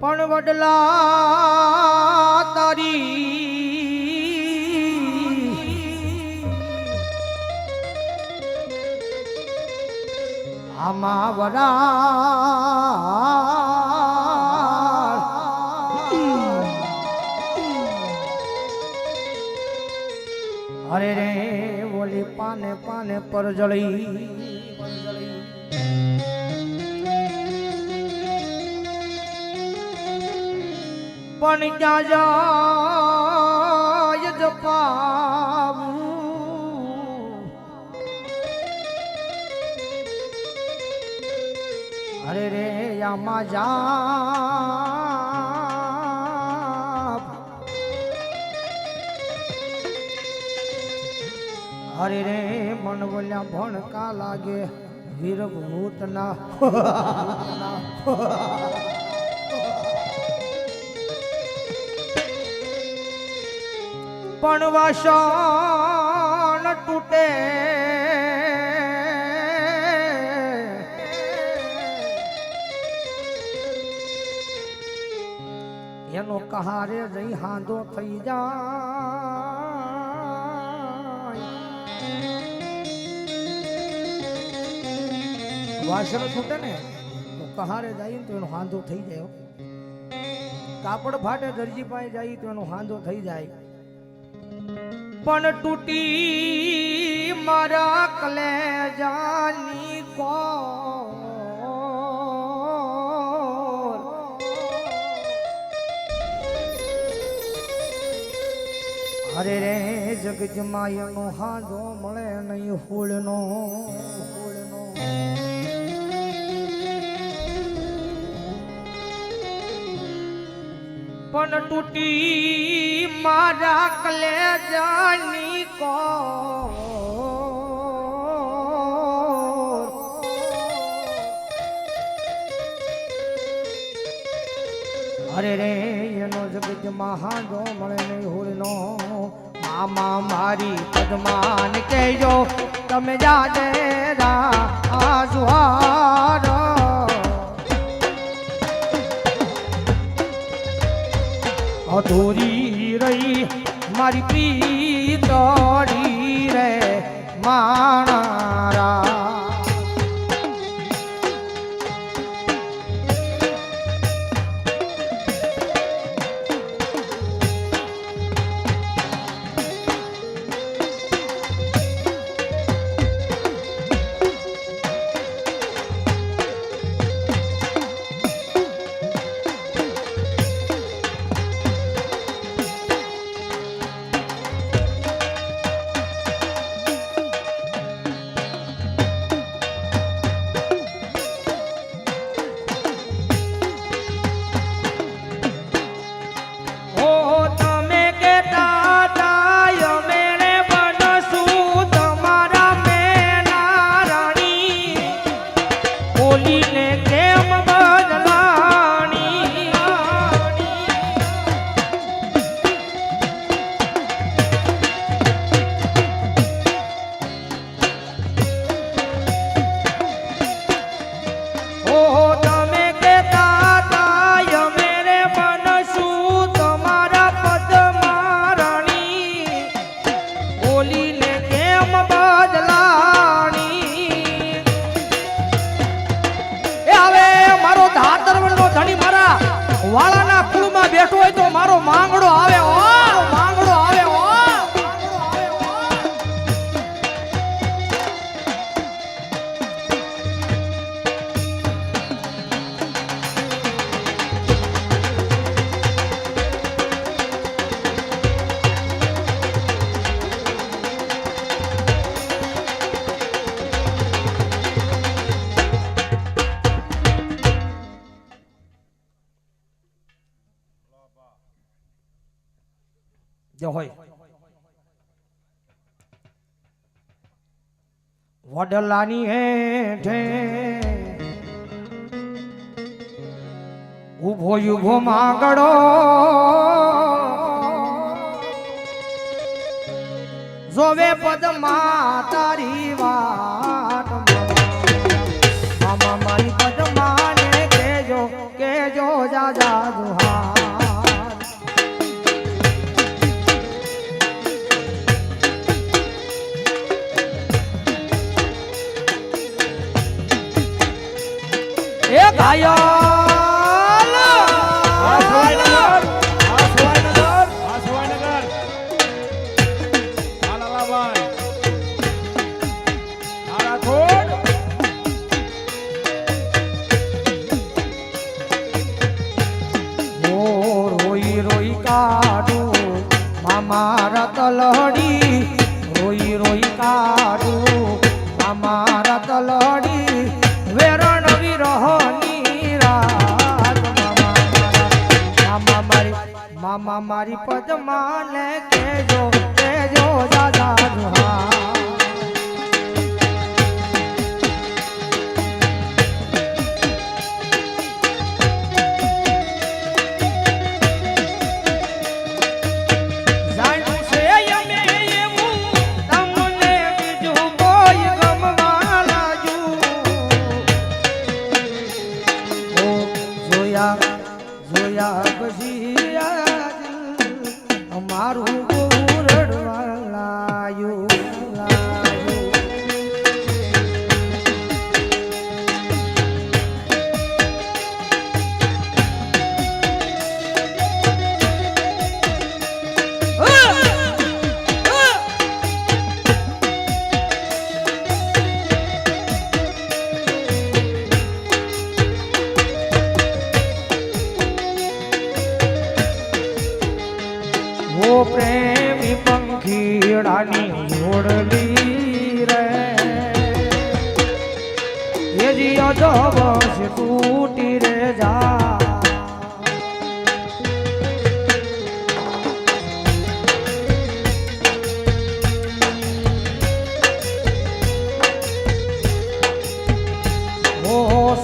પણ વડલા તારી. આમાં વરા અરે રે ઓલી પાને પાને પર જળી. પણ ક્યાં જાય જપાવું અરે રે, આમાં જા અરે રે, મન બોલ્યા, ભણકા લાગે વીર ભૂતના પણ વાસણ તૂટે. એનો કહારે જઈ હાંધો થઈ જાય. વાસણ તૂટે ને કહારે જાય તો એનો હાંધો થઈ જાય. કાપડ ફાટે, દરજી પાસે જાય તો એનો હાંધો થઈ જાય. પણ તૂટી મારા કલેજાની કોર. અરે રે જગજમાયનો હાજો મળે નહીં હોળનો. ફૂલનો પણ તૂટી મારા કલેજાની કો અરે રે, એનો જગત મહાજો મળે નહીં હોળનો મામા મારી પદમાન કહેજો, તમે જાજે રા આજુહાર. અધૂરી રહી મારી પ્રીતડી રે માણારા বলিলে কেমন હોય. વડલાની હેઠે ઊભો યુભો માગડો જોવે પદ માતા વાત. રાઠોડ ઓ રોઈ રોઈ કાઢું મામારા તલડી રોઈ રોઈ કાઢું. મારી પદમાને કેજો. જો બસ તૂટી રે જા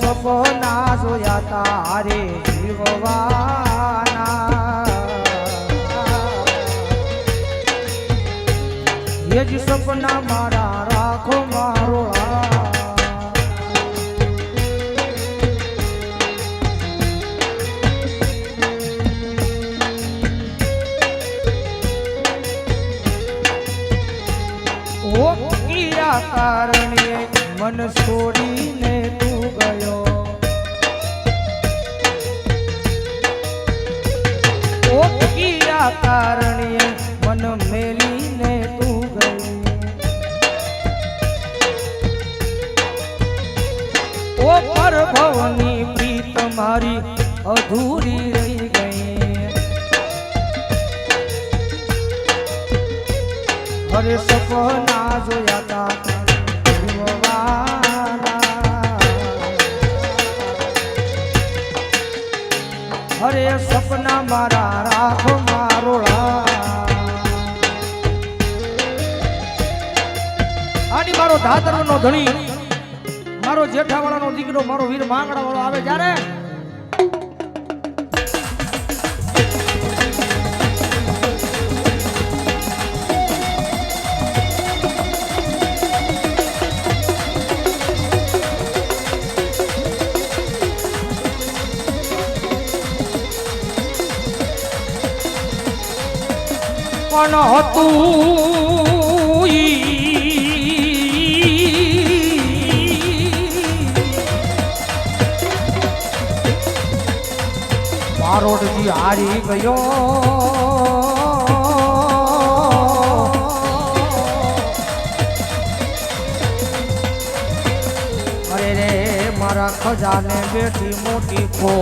સપના જોયા તારે જીવવાના એ જ સપના મારા રાખો મારો હાથ. કારણે મન છોડીને તું ગયો. ઓ કીયા કારણે મન મેલીને તું ગયો. ઓ પરભવની પ્રીત મારી અધૂરી રહી ગઈ. હરે સપના જોયા અરે સપના મારા રાખો મારો આની મારો ધાતરનો ધણી. મારો જેઠાવાળાનો દીકરો, મારો વીર માંગડા વાળો આવે જ્યારે પણ હતું મારોડજી હારી ગયો. અરે રે મારા ખજાને બેઠી મોટી ખો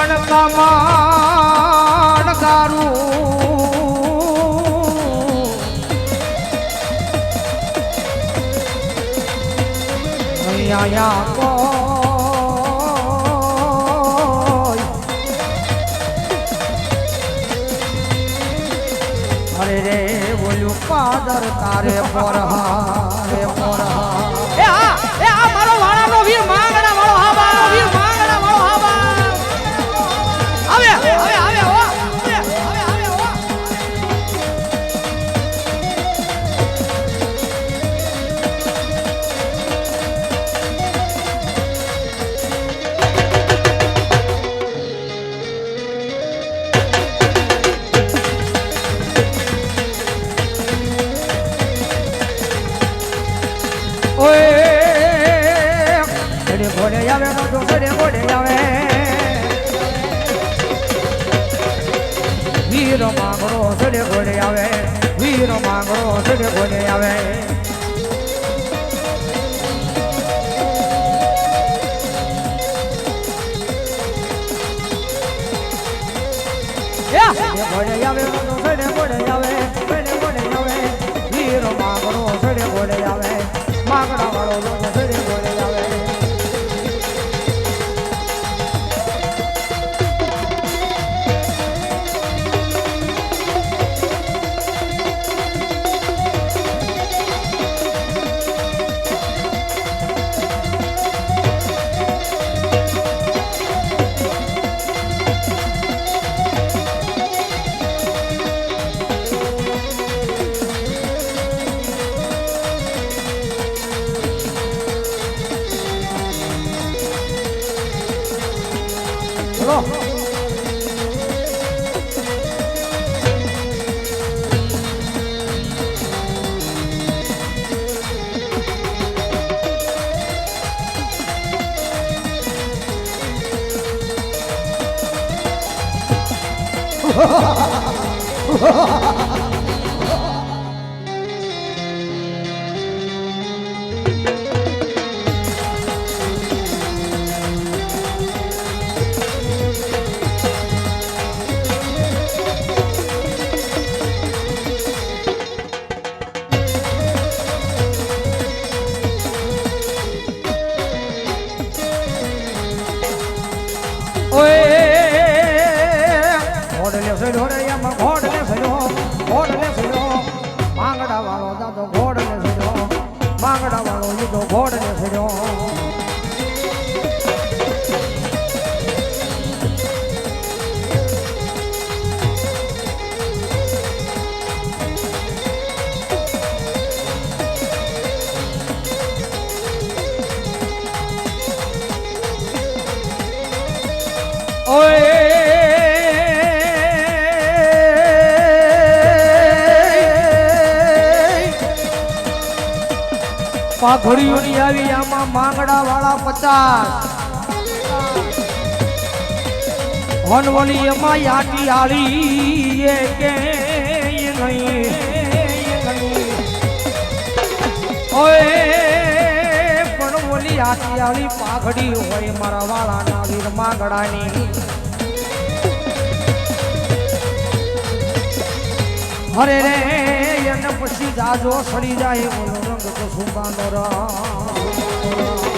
પણ કમાણ ગારું અહીંયા કોઈ. અરે રે બોલ્યું પાદર તારે પર રે વીર માંગરો સડે ઘોડે આવે વીર માંગરો સડે ઘોડે આવે. ઘોડે આવે સડે ઘોડે આવે સડે ઘોડે આવે. વીર માંગરો સડે ઘોડે આવે. માંગડા વાળો Ha ha ha ha! વાળો યુદો ઘોડલે પાઘડીઓની આવી આમાં માંગડા વાળા પચાસ. વનવલી એમાં યાટી આળી એ કે ઓય, પણ ઓલી આટી આળી પાઘડી હોય મારા વાળાના વીર માંગડાની. અરે રે એને પછી જાજો સડી જાય રંગ તો સુંબાનો રા